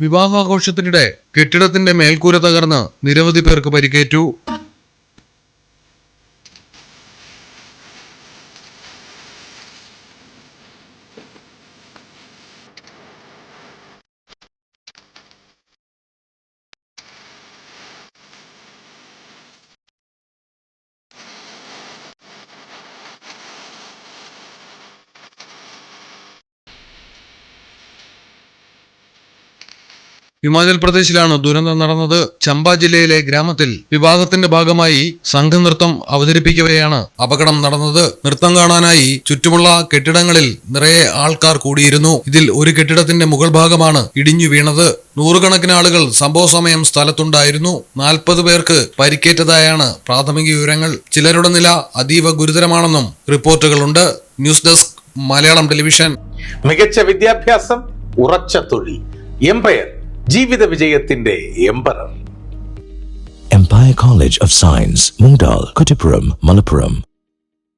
വിവാഹാഘോഷത്തിനിടെ കെട്ടിടത്തിന്റെ മേൽക്കൂര തകർന്ന് നിരവധി പേർക്ക് പരിക്കേറ്റു ഹിമാചൽ പ്രദേശിലാണ് ദുരന്തം നടന്നത്. ചമ്പ ജില്ലയിലെ ഗ്രാമത്തിൽ വിവാഹത്തിന്റെ ഭാഗമായി സംഘനൃത്തം അവതരിപ്പിക്കവെയാണ് അപകടം നടന്നത്. നൃത്തം കാണാനായി ചുറ്റുമുള്ള കെട്ടിടങ്ങളിൽ നിറയെ ആൾക്കാർ കൂടിയിരുന്നു. ഇതിൽ ഒരു കെട്ടിടത്തിന്റെ മുകൾ ഭാഗമാണ് ഇടിഞ്ഞു വീണത്. നൂറുകണക്കിന് ആളുകൾ സംഭവ സമയം സ്ഥലത്തുണ്ടായിരുന്നു. നാൽപ്പത് പേർക്ക് പരിക്കേറ്റതായാണ് പ്രാഥമിക വിവരങ്ങൾ. ചിലരുടെ നില അതീവ ഗുരുതരമാണെന്നും റിപ്പോർട്ടുകളുണ്ട്. News desk Malayalam television. മികച്ച വിദ്യാഭ്യാസം ഉറച്ച തൊഴിൽ എംപയർ. ജീവിത വിജയത്തിന്റെ emperor Empire College of Science, Mungdal, Kuttipuram, Malappuram.